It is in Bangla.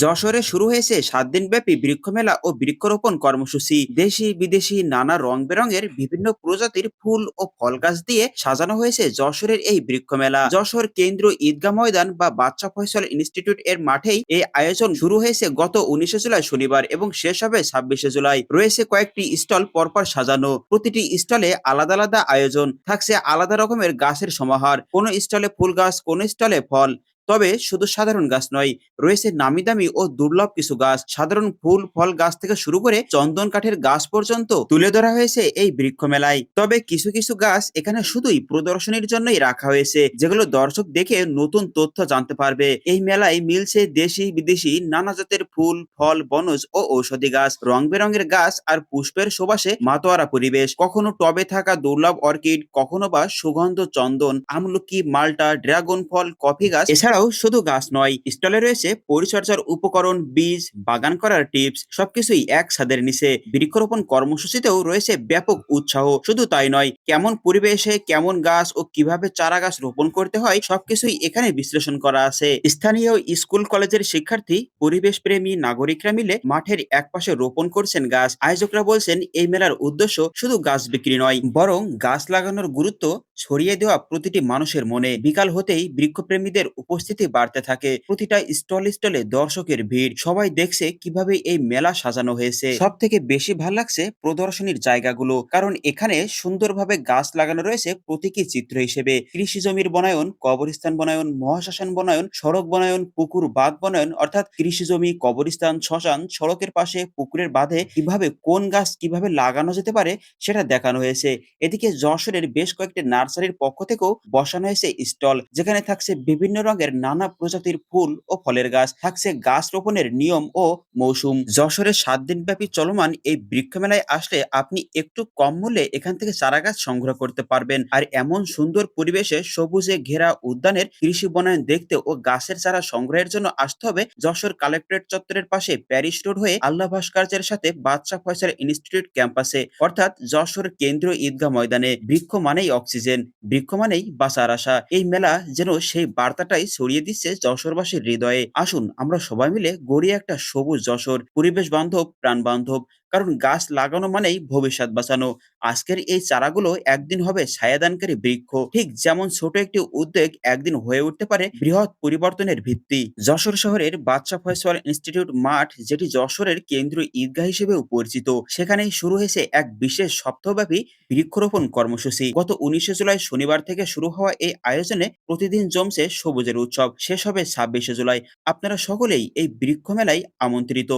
যশোরে শুরু হয়েছে সাত দিনব্যাপী বৃক্ষমেলা ও বৃক্ষরোপণ কর্মসূচি। দেশি বিদেশি নানা রং বেরঙের বিভিন্ন প্রজাতির ফুল ও ফল গাছ দিয়ে সাজানো হয়েছে যশোরের এই বৃক্ষমেলা। যশোর কেন্দ্র ঈদগাহ ময়দান বা বাচ্চা ফয়সল ইনস্টিটিউট এর মাঠেই এই আয়োজন শুরু হয়েছে গত উনিশে জুলাই শনিবার এবং শেষ হবে ছাব্বিশে জুলাই। রয়েছে কয়েকটি স্টল পরপর সাজানো। প্রতিটি স্টলে আলাদা আলাদা আয়োজন। থাকছে আলাদা রকমের গাছের সমাহার। কোনো স্টলে ফুল গাছ, কোনো স্টলে ফল। তবে শুধু সাধারণ গাছ নয়, রয়েছে নামি দামি ও দুর্লভ কিছু গাছ। সাধারণ ফুল, ফল গাছ থেকে শুরু করে চন্দন কাঠের গাছ পর্যন্ত তুলে ধরা হয়েছে এই বৃক্ষ মেলায়। তবে কিছু কিছু গাছ এখানে শুধুই প্রদর্শনীর জন্যই রাখা হয়েছে, যেগুলো দর্শক দেখে নতুন তথ্য জানতে পারবে। এই মেলায় মিলছে দেশি, বিদেশি, নানা জাতের ফুল, ফল, বনজ ও ঔষধি গাছ। রং বেরঙের গাছ আর পুষ্পের সুবাসে মাতোয়ারা পরিবেশ। কখনো টবে থাকা দুর্লভ অর্কিড, কখনো বা সুগন্ধ চন্দন, আমলকি, মাল্টা, ড্রাগন ফল, কফি গাছ এছাড়াও শুধু গাছ নয়, স্টলে রয়েছে পরিচর্যার উপকরণ, বীজ, বাগান করার টিপস, সবকিছুই এক নিচে। বৃক্ষরোপণ কর্মসূচিতেও রয়েছে ব্যাপক উৎসাহ। শুধু তাই নয়, কেমন পরিবেশে কেমন গাছ ও কীভাবে চারা গাছ রোপণ করতে হয়, সবকিছুই এখানে বিশ্লেষণ করা আছে। স্থানীয় স্কুল কলেজের শিক্ষার্থী পরিবেশ প্রেমী নাগরিকরা মিলে মাঠের একপাশে রোপণ করছেন গাছ। আয়োজকরা বলছেন, এই মেলার উদ্দেশ্য শুধু গাছ বিক্রি নয়, বরং গাছ লাগানোর গুরুত্ব ছড়িয়ে দেওয়া প্রতিটি মানুষের মনে বিকাল হতেই বৃক্ষপ্রেমীদের উপস্থিতি বাড়তে থাকে। প্রতিটা স্টল স্টলে দর্শকের ভিড়। সবাই দেখছে কীভাবে এই মেলা সাজানো হয়েছে। সব থেকে বেশি ভালো লাগছে প্রদর্শনীর জায়গাগুলো। কারণ এখানে সুন্দরভাবে গাছ লাগানো রয়েছে প্রতীকী চিত্র হিসেবে। কৃষি জমির বনায়ন, কবরস্থান বনায়ন, মহাশ্মশান বনায়ন, সড়ক বনায়ন, পুকুর বাঁধ বনায়ন, অর্থাৎ কৃষি জমি, কবরস্থান, শ্মশান, সড়কের পাশে পুকুরের বাঁধে কীভাবে কোন গাছ কীভাবে লাগানো যেতে পারে সেটা দেখানো হয়েছে। এদিকে যশোরের বেশ কয়েকটি নার্সারির পক্ষ থেকেও বসানো হয়েছে স্টল, যেখানে থাকছে বিভিন্ন রঙের নানা প্রজাতির ফুল ও ফলের গাছ, থাকছে গাছ রোপণের নিয়ম ও মৌসুম। যশোরের সাত দিনব্যাপী চলমান এই বৃক্ষ মেলায় আসলে আপনি একটু কম মূল্যে এখান থেকে চারা গাছ সংগ্রহ করতে পারবেন। আর এমন সুন্দর পরিবেশে সবুজে ঘেরা উদ্যানের কৃষি বনায়ন দেখতে ও গাছের চারা সংগ্রহের জন্য আসতে হবে যশোর কালেক্টরেট চত্বরের পাশে প্যারিস রোড হয়ে আল্লাহ ভাস্কর্যের সাথে বাদশা ফয়সাল ইনস্টিটিউট ক্যাম্পাসে, অর্থাৎ যশোর কেন্দ্রীয় ঈদগাহ ময়দানে। বৃক্ষ মানেই অক্সিজেন। বৃক্ষ মানেই বাঁচার আশা। এই মেলা যেন সেই বার্তাটাই ছড়িয়ে দিচ্ছে যশোরবাসীর হৃদয়ে। আসুন আমরা সবাই মিলে গড়িয়ে একটা সবুজ যশোর। পরিবেশ বান্ধব প্রাণ বান্ধব কারণ গাছ লাগানো মানেই ভবিষ্যৎ বাঁচানো। আজকের এই চারাগুলো একদিন হবে ছায়াদানকারী বৃক্ষ। ঠিক যেমন ছোট একটি উদ্যোগ একদিন হয়ে উঠতে পারে বৃহৎ পরিবর্তনের ভিত্তি। যশোর শহরের বাদশা ফয়সাল ইনস্টিটিউট মাঠ, যেটি যশোরের কেন্দ্রীয় ঈদগাহ হিসেবেও পরিচিত, সেখানেই শুরু হয়েছে এক বিশেষ সপ্তাহব্যাপী বৃক্ষরোপণ কর্মসূচি। গত উনিশে জুলাই শনিবার থেকে শুরু হওয়া এই আয়োজনে প্রতিদিন জমছে সবুজের উৎসব। শেষ হবে ছাব্বিশে জুলাই। আপনারা সকলেই এই বৃক্ষ মেলায় আমন্ত্রিত।